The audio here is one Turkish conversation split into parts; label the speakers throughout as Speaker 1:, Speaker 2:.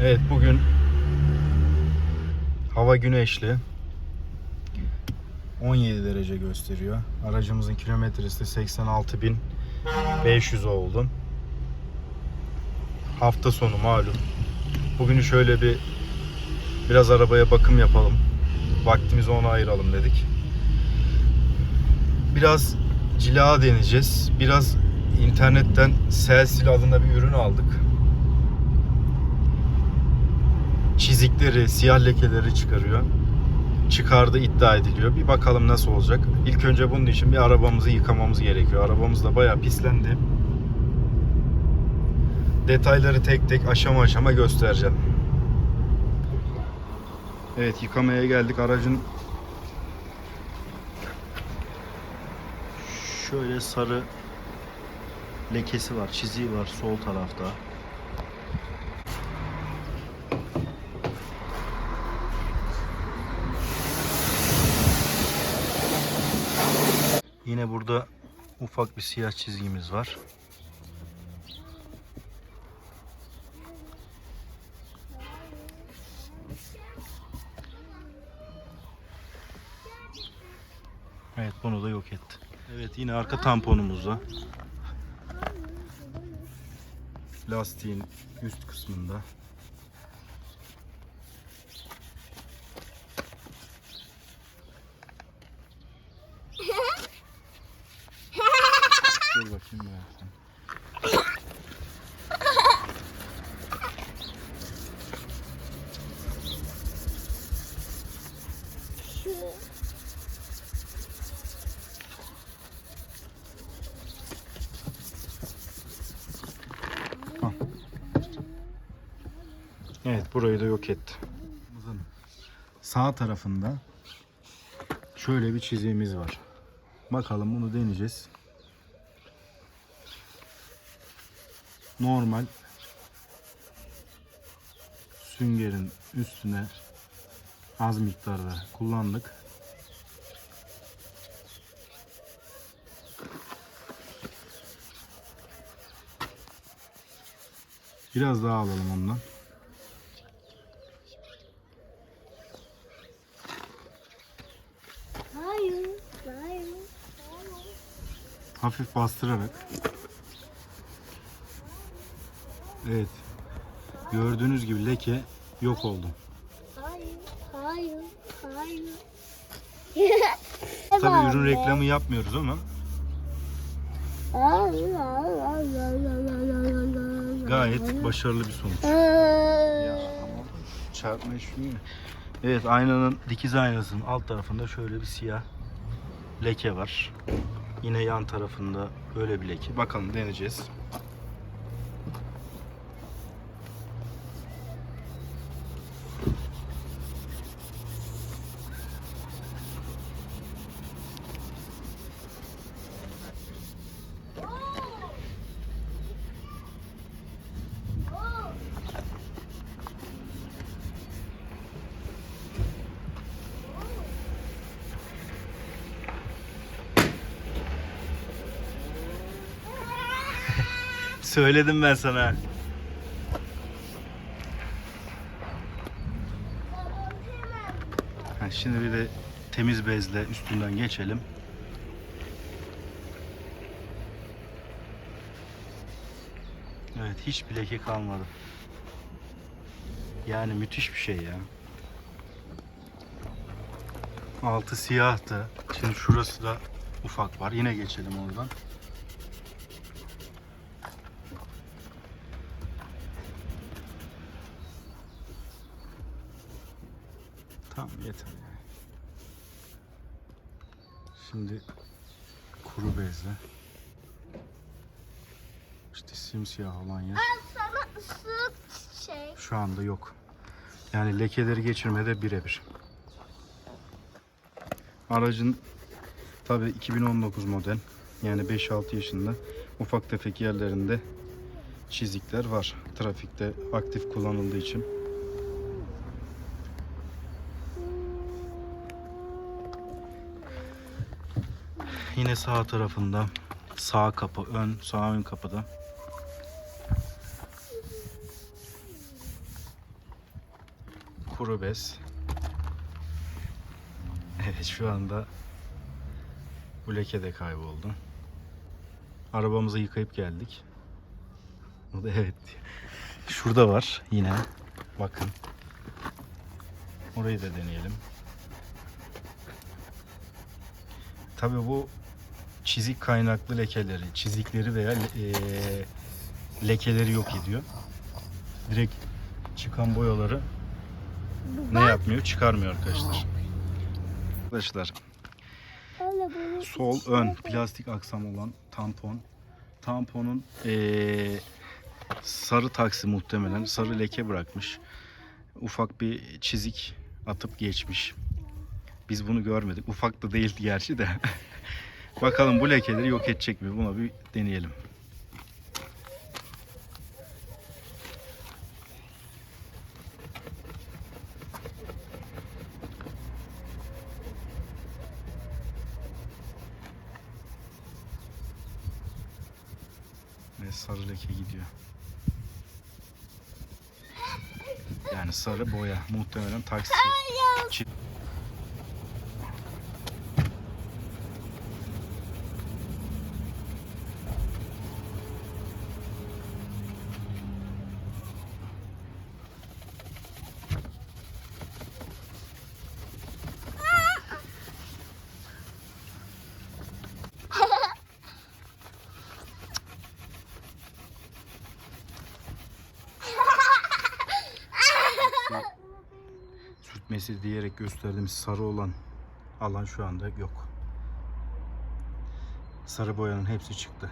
Speaker 1: Evet bugün hava güneşli. 17 derece gösteriyor. Aracımızın kilometresi de 86.500 oldu. Hafta sonu malum. Bugünü şöyle bir biraz arabaya bakım yapalım. Vaktimizi ona ayıralım dedik. Biraz cila deneyeceğiz. Biraz internetten Selsil adında bir ürün aldık. Çizikleri, siyah lekeleri çıkarıyor. Çıkardı iddia ediliyor. Bir bakalım nasıl olacak. İlk önce bunun için bir arabamızı yıkamamız gerekiyor. Arabamız da bayağı pislendi. Detayları tek tek aşama aşama göstereceğim. Evet yıkamaya geldik. Aracın şöyle sarı lekesi var, çiziği var sol tarafta. Yine burada ufak bir siyah çizgimiz var. Evet bunu da yok etti. Evet yine arka tamponumuzda. Lastiğin üst kısmında. Ya. sen. Evet burayı da yok etti. Sağ tarafında şöyle bir çiziğimiz var. Bakalım bunu deneyeceğiz. Normal süngerin üstüne az miktarda kullandık. Biraz daha alalım ondan.
Speaker 2: Hayır, hayır, hayır.
Speaker 1: Hafif bastırarak. Evet. Gördüğünüz gibi leke yok oldu.
Speaker 2: Hayır, hayır, hayır.
Speaker 1: Tabii ürün reklamı yapmıyoruz ama gayet başarılı bir sonuç. Çarpma şunu. Evet aynanın dikiz aynasının alt tarafında şöyle bir siyah leke var. Yine yan tarafında böyle bir leke. Bakalım deneyeceğiz. Söyledim ben sana. Ha, şimdi bir de temiz bezle üstünden geçelim. Evet hiçbir leke kalmadı. Yani müthiş bir şey ya. Altı siyahtı. Şimdi şurası da ufak var. Yine geçelim oradan. Tamam yeter yani. Şimdi kuru bezle. İşte simsiyah olan yer
Speaker 2: Sana ısıt şey.
Speaker 1: şu anda yok. Yani lekeleri geçirmede birebir. Aracın tabi 2019 model yani 5-6 yaşında ufak tefek yerlerinde çizikler var. Trafikte aktif kullanıldığı için. Yine sağ tarafında sağ kapı, ön, sağ ön kapıda kuru bez. Evet şu anda bu leke de kayboldu. Arabamızı yıkayıp geldik. O da evet. Şurada var yine. Bakın. Orayı da deneyelim. Tabii bu çizik kaynaklı lekeleri, çizikleri veya eee, lekeleri yok ediyor. Direkt çıkan boyaları ne yapmıyor? Çıkarmıyor arkadaşlar. Arkadaşlar sol
Speaker 2: içine
Speaker 1: ön plastik aksam olan tampon. Tamponun eee, sarı taksi muhtemelen sarı leke bırakmış. Ufak bir çizik atıp geçmiş. Biz bunu görmedik. Ufak da değildi gerçi de. Bakalım bu lekeleri yok edecek mi? Buna bir deneyelim. Ve sarı leke gidiyor. Yani sarı boya. Muhtemelen taksi. Çi- sürtmesi diyerek gösterdiğimiz sarı olan alan şu anda yok. Sarı boyanın hepsi çıktı.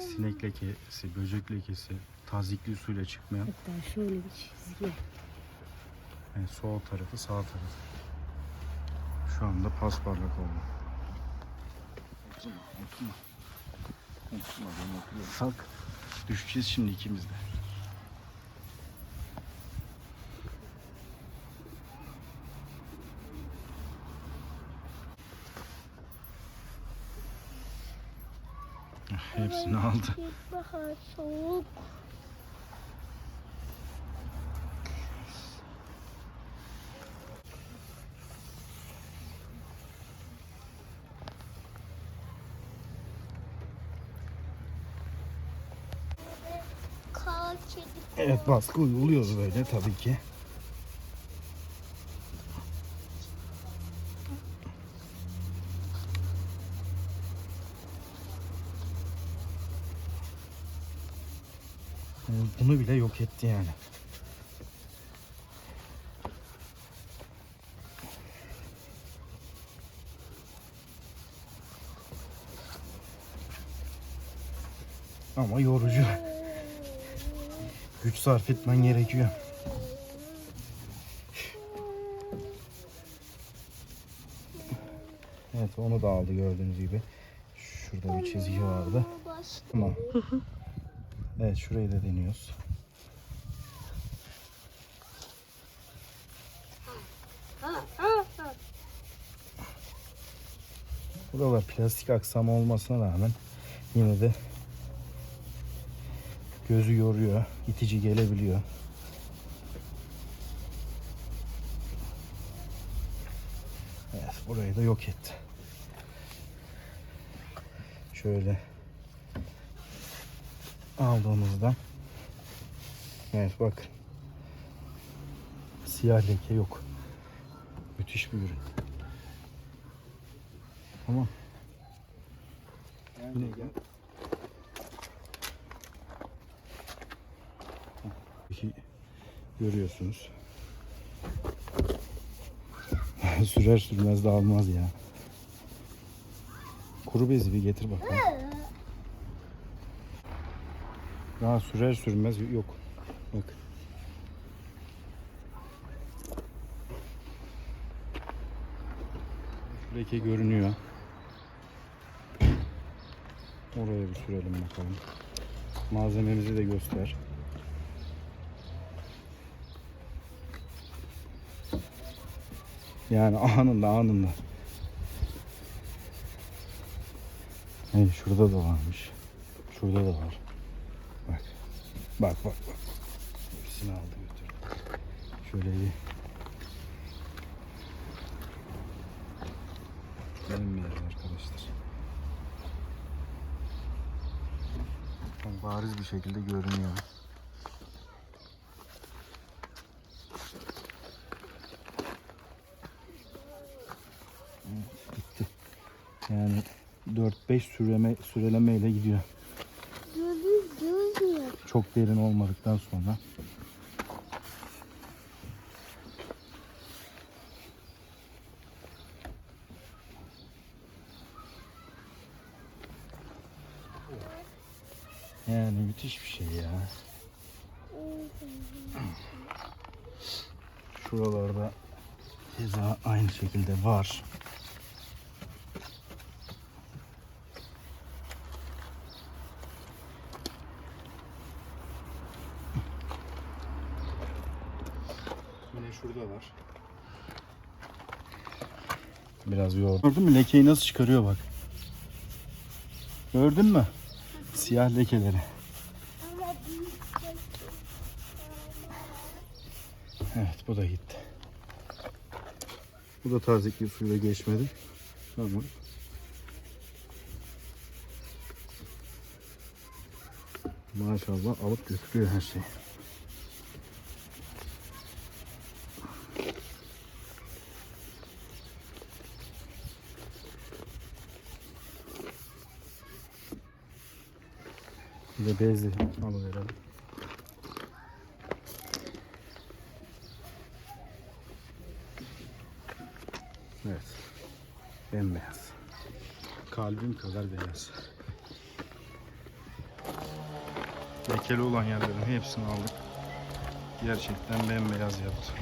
Speaker 1: Sinek lekesi, böcek lekesi, tazikli suyla çıkmayan
Speaker 2: Hatta şöyle bir çizgi.
Speaker 1: Yani sol tarafı sağ tarafı. Şu anda pasparlak oldu. Oturma, oturma. Oturma, ben oturuyorum. Kalk. Düşeceğiz şimdi ikimiz de. Hepsini aldı.
Speaker 2: İlkbahar soğuk.
Speaker 1: Evet baskı uyguluyoruz böyle tabii ki. Yani Bunu bile yok etti yani. Ama yorucu. Güç sarf etmen gerekiyor. Evet onu da aldı gördüğünüz gibi. Şurada bir çizgi vardı. Tamam. Evet şurayı da deniyoruz. Buralar plastik aksam olmasına rağmen yine de gözü yoruyor, itici gelebiliyor. Evet, burayı da yok etti. Şöyle aldığımızda Evet bak. Siyah leke yok. Müthiş bir ürün. Tamam. Yine gel. Görüyorsunuz. Sürer sürmez de almaz ya. Kuru bezi bir getir bakalım. Daha sürer sürmez yok. Bak. Leke görünüyor. Oraya bir sürelim bakalım. Malzememizi de göster. Yani anında anında. Hey, şurada da varmış. Şurada da var. Bak. Bak bak bak. Hepsini aldı götürdü. Şöyle bir Bembeyaz arkadaşlar. Bariz bir şekilde görünüyor. Evet, Gitti. Yani 4-5 süreme, sürelemeyle gidiyor. Çok derin olmadıktan sonra. Yani müthiş bir şey ya. Şuralarda keza aynı şekilde var. Şurada var. Biraz yoğurt. Gördün mü lekeyi nasıl çıkarıyor bak. Gördün mü? Siyah lekeleri. Evet bu da gitti. Bu da tazikli suyla geçmedi. Tamam. Maşallah alıp götürüyor her şeyi. Bir de bezli alıverelim. Evet. Bembeyaz. Kalbim kadar beyaz. Lekeli olan yerlerin hepsini aldık. Gerçekten bembeyaz yaptı.